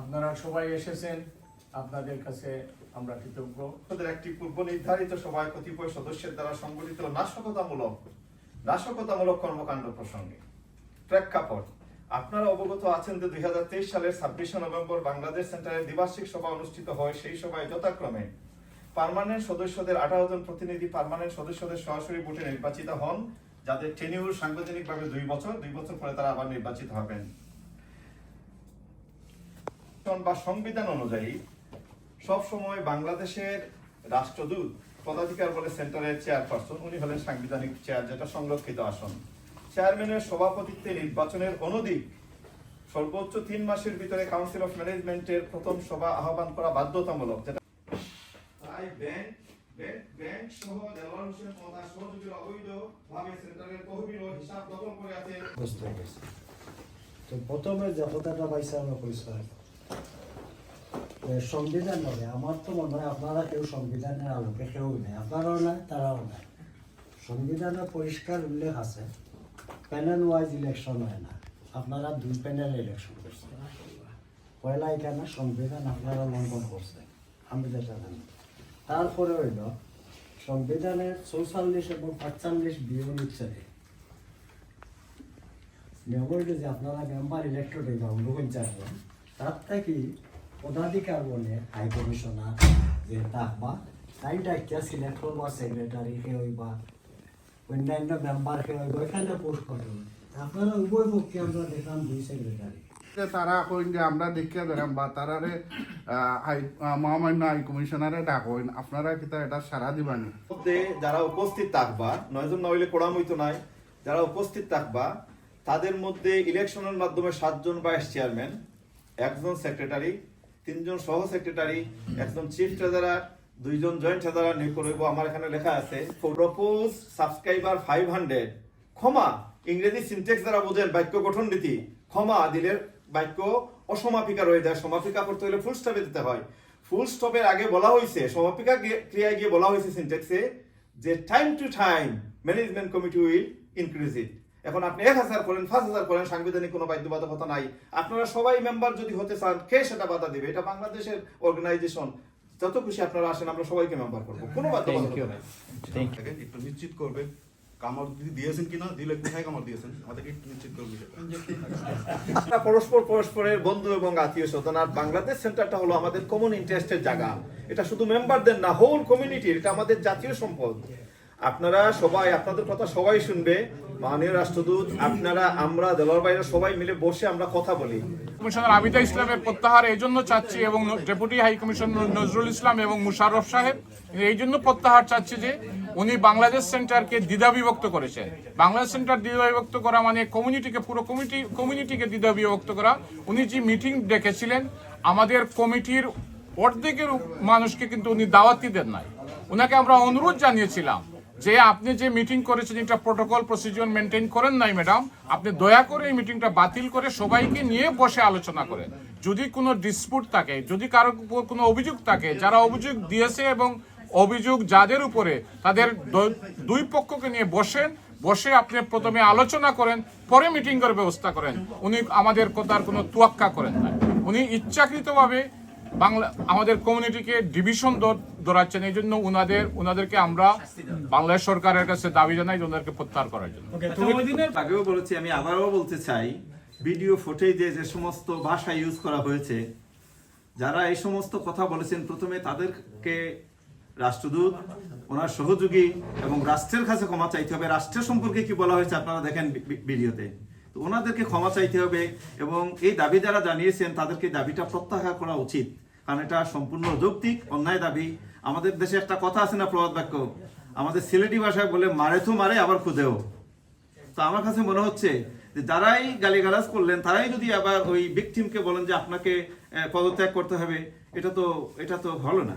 আপনারা সবাই এসেছেন, আপনাদের কাছে আমরা কৃতজ্ঞ। তাদের একটি পূর্ব নির্ধারিত সভায় কতিপয় সদস্যের দ্বারা সংগঠিত নাশকতামূলক নাশকতামূলক কর্মকাণ্ড প্রসঙ্গে। প্রেক্ষাপট, আপনারা অবগত আছেন যে দুই হাজার তেইশ সালের ছাব্বিশে নভেম্বর বাংলাদেশ সেন্টারে দ্বিবার্ষিক সভা অনুষ্ঠিত হয়, সেই সভায় যথাক্রমে পার্মানেন্ট সদস্যদের আঠারো জন প্রতিনিধি পার্মানেন্ট সদস্যদের সরাসরি ভোটে নির্বাচিত হন। যাদের টেনিউর সাংবিধানিকভাবে দুই বছর দুই বছর পরে তারা আবার নির্বাচিত হবেন। বা সংবিধান অনুযায়ী সব সময় বাংলাদেশের রাষ্ট্রদূত পদাধিকার বলে সেন্টারের চেয়ারপারসন, উনি হলেন সাংবিধানিক চেয়ার, যেটা সংরক্ষিত আসন। চেয়ারম্যানের সভাপতিত্বে নির্বাচনের অনধিক সর্বোচ্চ তিন মাসের ভিতরে কাউন্সিল অফ ম্যানেজমেন্টের প্রথম সভা আহ্বান করা বাধ্যতামূলক, যেটা তাই ব্যাংক ব্যাংক সহ হোসেন সহযোগীরা অবৈধভাবে সেন্টারের তহবিল ও হিসাব দখল করে আছে। বুঝতে পেরেছি। তো প্রথমে যে পাইছে আমরা পরিষ্কার সংবিধান হবে আমার তো মনে হয় আপনারা কেউ সংবিধানের আলোকে কেউ নেই, আপনারাও তারাও সংবিধানে পরিষ্কার উল্লেখ আছে প্যানেল ওয়াইজ ইলেকশন হয় না, আপনারা দুই প্যানেল ইলেকশন করছেন। পয়লা এখানে সংবিধান আপনারা লঙ্ঘন করছেন, আমি যেটা জানি। তারপরে হইল সংবিধানের চৌচল্লিশ এবং পাঁচচল্লিশ বিয়ে অনুচ্ছেদে যে আপনারা মেম্বার ইলেক্টেড অনুকূল চারজন তার থেকে পদাধিকার বলে হাই কমিশনার, যে থাকবা তাইটা একটা সিলেক্ট করবা সেক্রেটারি কে হইবা অন্যান্য মেম্বার কে হইবা এখানে পোস্ট করবেন আপনারা উভয় পক্ষে আমরা দেখলাম দুই সেক্রেটারি তারা কইন যে আমরা দেখিয়া ধরাম বা তারারে মহামান্য হাই কমিশনারে ডাকইন, আপনারা কিতা এটা সারা দিবানি? যারা উপস্থিত থাকবা, নয়জন না হইলে কোড়াম হইতো নাই, যারা উপস্থিত থাকবা, তাদের মধ্যে ইলেকশনের মাধ্যমে সাতজন ভাইস চেয়ারম্যান, একজন সেক্রেটারি, তিনজন সহ সেক্রেটারি, একজন চিফ ট্রেজারার, দুইজন জয়েন্ট ট্রেজারার নিয়োগ করব আমার এখানে লেখা আছে প্রপোজ সাবস্ক্রাইবার ফাইভ হান্ড্রেড ক্ষমা, ইংরেজি সিনটেক্স দ্বারা বোঝেন বাক্য গঠন রীতি। ক্ষমা দিলে বাক্য অসমাপিকা রয়ে যায়। সমাপিকা করতে হলে ফুল স্টপে দিতে হয়। ফুল স্টপের আগে বলা হয়েছে সমাপিকা ক্রিয়ায় গিয়ে বলা হয়েছে সিনটেক্সে যে time to time management committee will increase it এখন আপনি এক হাজার করেন পাঁচ হাজার করেন সাংবিধানিক কোনো বাধ্যবাধকতা নাই। আপনারা সবাই মেম্বার যদি হতে চান কে সেটা বাধা দিবে? এটা বাংলাদেশের অর্গানাইজেশন যত খুশি আপনারা আসেন আমরা সবাইকে মেম্বার করব। কোনো বাধ্যবাধকতা নাই। থাকে একটু নিশ্চিত করবে কামড় দিয়েছেন কিনা দিলে কোথায় কামড় দিয়েছেন? আমাদেরকে একটু নিশ্চিত করবে সেটা। আমরা পরস্পর পরস্পরের বন্ধু এবং আত্মীয় আর বাংলাদেশ সেন্টারটা হলো আমাদের কমন ইন্টারেস্টের জায়গা। এটা শুধু মেম্বারদের না হোল এটা আমাদের জাতীয় সম্পদ। আপনারা সবাই, আপনাদের কথা সবাই শুনবে। মাননীয় রাষ্ট্রদূত, আপনারা, আমরা দেলোয়ার বাইরে সবাই মিলে বসে আমরা কথা বলি। কমিশনার আবিদা ইসলামের প্রত্যাহার এই জন্য চাচ্ছি এবং deputy high commissioner Nazrul Islam এবং মুশাররফ সাহেব, এই জন্য প্রত্যাহার চাচ্ছি যে উনি বাংলাদেশ সেন্টারকে দ্বিধা বিভক্ত করেছেন বাংলাদেশ সেন্টার দ্বিধা বিভক্ত করা মানে কমিউনিটিকে পুরো কমিটি কমিউনিটিকে দ্বিধা বিভক্ত করা। উনি যে মিটিং ডেকেছিলেন, আমাদের কমিটির অর্ধেকের মানুষকে কিন্তু উনি দাওয়াতি দেন নাই। ওনাকে আমরা অনুরোধ জানিয়েছিলাম যে আপনি যে মিটিং করেছেন, এটা প্রোটোকল প্রসিজিওর মেনটেন করেন নাই ম্যাডাম আপনি দয়া করে এই মিটিংটা বাতিল করে সবাইকে নিয়ে বসে আলোচনা করেন। যদি কোনো ডিসপুট থাকে, যদি কারও কোনো অভিযোগ থাকে, যারা অভিযোগ দিয়েছে এবং অভিযোগ যাদের উপরে তাদের দুই পক্ষকে নিয়ে বসেন বসে আপনি প্রথমে আলোচনা করেন পরে মিটিং করে ব্যবস্থা করেন। উনি আমাদের কথার কোনো তুয়াক্কা করেন না উনি ইচ্ছাকৃতভাবে বাংলা আমাদের কমিউনিটিকে ডিভিশন দৌড়াচ্ছেন। এই জন্য উনাদের উনাদেরকে আমরা বাংলাদেশ সরকারের কাছে দাবি জানাই যে ওনাদেরকে প্রত্যাহার করার জন্য। আগেও বলেছি আমি আবারও বলতে চাই ভিডিও ফুটেজে যে সমস্ত ভাষা ইউজ করা হয়েছে যারা এই সমস্ত কথা বলেছেন প্রথমে তাদেরকে রাষ্ট্রদূত, ওনার সহযোগী এবং রাষ্ট্রের কাছে ক্ষমা চাইতে হবে। রাষ্ট্রের সম্পর্কে কি বলা হয়েছে আপনারা দেখেন ভিডিওতে। তো ওনাদেরকে ক্ষমা চাইতে হবে এবং এই দাবি যারা জানিয়েছেন, তাদেরকে দাবিটা প্রত্যাহার করা উচিত। কারণ এটা সম্পূর্ণ যৌক্তিক, অন্যায় দাবি। আমাদের দেশে একটা কথা আছে না, প্রবাদ বাক্য? আমাদের সিলেটি ভাষায় বলে, মারে তো মারে, আবার খুদেও। তো আমার কাছে মনে হচ্ছে যে যারাই গালিগালাজ করলেন, তারাই যদি আবার ওই ভিকটিমকে বলেন যে আপনাকে পদত্যাগ করতে হবে, এটা তো এটা তো হলো না।